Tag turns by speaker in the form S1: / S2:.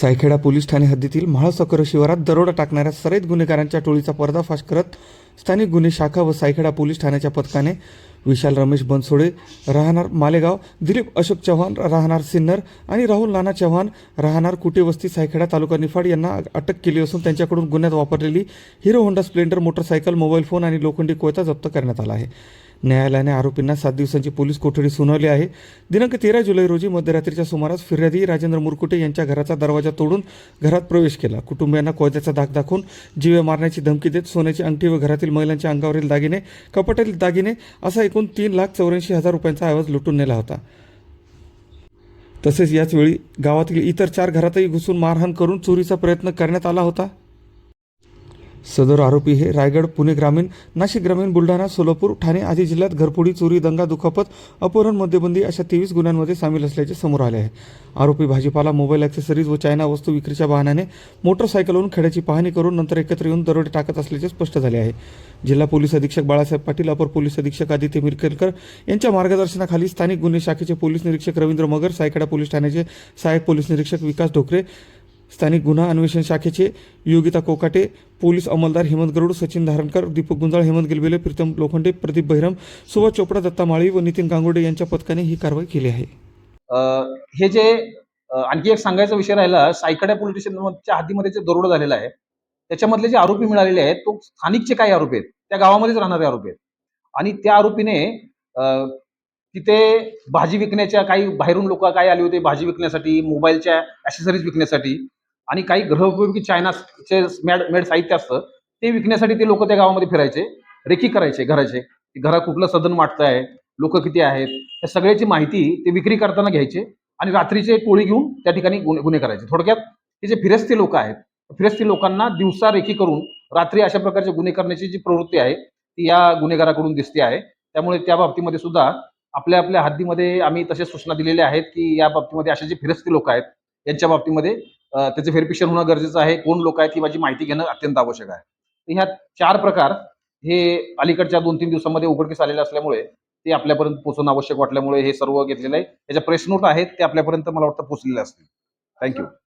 S1: Saikheda police Thane हद्दीतील म्हाळसकर शिवारात दरोडा टाकणाऱ्या सरेत गुन्हेगारांच्या टोळीचा पर्दाफाश करत स्थानिक गुन्हे शाखा व सायखेडा पोलीस ठाण्याच्या पथकाने विशाल रमेश बनसोडे राहणार मालेगाव दिलीप अशोक चव्हाण राहणार सिन्नर आणि राहुल नाना चव्हाण राहणार कुटेवस्ती सायखेडा तालुका निफाड यांना अटक केली असून त्यांच्याकडून गुन्ह्यात वापरलेली Hero Honda Splendor motorcycle mobile phone आणि लोखंडी कोयता जप्त करण्यात आला आहे. न्यायालयाने आरोपींना सात दिवसांची पोलीस कोठडी सुनावली आहे. दिनांक तेरा जुलै रोजी मध्यरात्रीच्या सुमारास फिर्यादी राजेंद्र मुरकुटे यांच्या घराचा दरवाजा तोडून घरात प्रवेश केला. कुटुंबियांना कोयत्याचा धाक दाखवून जीवे मारण्याची धमकी देत सोन्याची अंगठी व घरातील महिलांच्या अंगावरील दागिने कपाटातील दागिने असा एकूण तीन लाख चौऱ्याऐंशी हजार रुपयांचा आवाज लुटून नेला होता. तसेच याचवेळी गावातील इतर चार घरातही घुसून मारहाण करून चोरीचा प्रयत्न करण्यात आला होता. सदर आरोपी हे रायगड पुणे ग्रामीण नाशिक ग्रामीण बुलढाणा सोलापूर ठाणे आदी जिल्ह्यात घरफोडी चोरी दंगा दुखापत अपहरण मद्यबंदी अशा तेवीस गुन्ह्यांमध्ये सामील असल्याचे समोर आले आहे. आरोपी भाजीपाला मोबाईल ॲक्सेसरीज व चायना वस्तू विक्रीच्या बहाण्याने मोटरसायकलवरून खेड्याची पाहणी करून नंतर एकत्र येऊन दरोडे टाकत असल्याचे स्पष्ट झाले आहे. जिल्हा पोलीस अधीक्षक बाळासाहेब पाटील अपर पोलीस अधीक्षक आदित्य मिरकेलकर यांच्या मार्गदर्शनाखाली स्थानिक गुन्हे शाखेचे पोलीस निरीक्षक रवींद्र मगर सायकडा पोलीस ठाण्याचे सहाय्यक पोलीस निरीक्षक विकास ढोकरे स्थानिक गुन्हा अन्वेषण शाखेचे योगिता कोकाटे पोलीस अंमलदार हेमंत गरुड सचिन धारणकर दीपक गुंजाळ हेमंत गिलबेले प्रीतम लोखंडे प्रदीप बहिरम सुभाष चोपडा दत्ता माळी व नितीन गांगुडे यांच्या पथकाने ही कारवाई केली आहे.
S2: हे जे आणखी एक सांगायचा विषय राहिला सायकडा पोलीस स्टेशनच्या हद्दीमध्ये जे दरोडा झालेला आहे त्याच्यामधले जे आरोपी मिळालेले आहेत तो स्थानिकचे काही आरोपी आहेत त्या गावामध्येच राहणारे आरोपी आहेत. आणि त्या आरोपीने तिथे भाजी विकण्याच्या काही बाहेरून लोक काय आले होते भाजी विकण्यासाठी मोबाईलच्या ॲसेसरीज विकण्यासाठी आणि काही गृहोपयोगी चायनाचे मेड मेड साहित्य असतं ते विकण्यासाठी ते लोक त्या गावामध्ये फिरायचे रेकी करायचे घराचे की घरात कुठलं सदन वाटतं आहे लोक किती आहेत या सगळ्याची माहिती ते विक्री करताना घ्यायचे आणि रात्रीचे टोळी घेऊन त्या ठिकाणी गुन्हे गुन्हे करायचे. थोडक्यात हे जे फिरस्ती लोक आहेत फिरस्ती लोकांना दिवसा रेखी करून रात्री अशा प्रकारचे गुन्हे करण्याची जी प्रवृत्ती आहे ती या गुन्हेगाराकडून दिसते आहे. त्यामुळे त्या बाबतीमध्ये सुद्धा आपल्या आपल्या हद्दीमध्ये आम्ही तसे सूचना दिलेल्या आहेत की या बाबतीमध्ये असे जे फिरस्ती लोक आहेत यांच्या बाबतीमध्ये त्याचे व्हेरिफिकेशन होणं गरजेचं आहे. कोण लोक आहेत ही माझी माहिती घेणं अत्यंत आवश्यक आहे. ह्या चार प्रकार हे अलीकडच्या दोन तीन दिवसांमध्ये उघडकीस आलेले असल्यामुळे ते आपल्यापर्यंत पोहोचणं आवश्यक वाटल्यामुळे हे सर्व घेतलेलं आहे. त्याच्या प्रेस नोट आहेत ते आपल्यापर्यंत मला वाटतं पोहोचलेले असतील. थँक्यू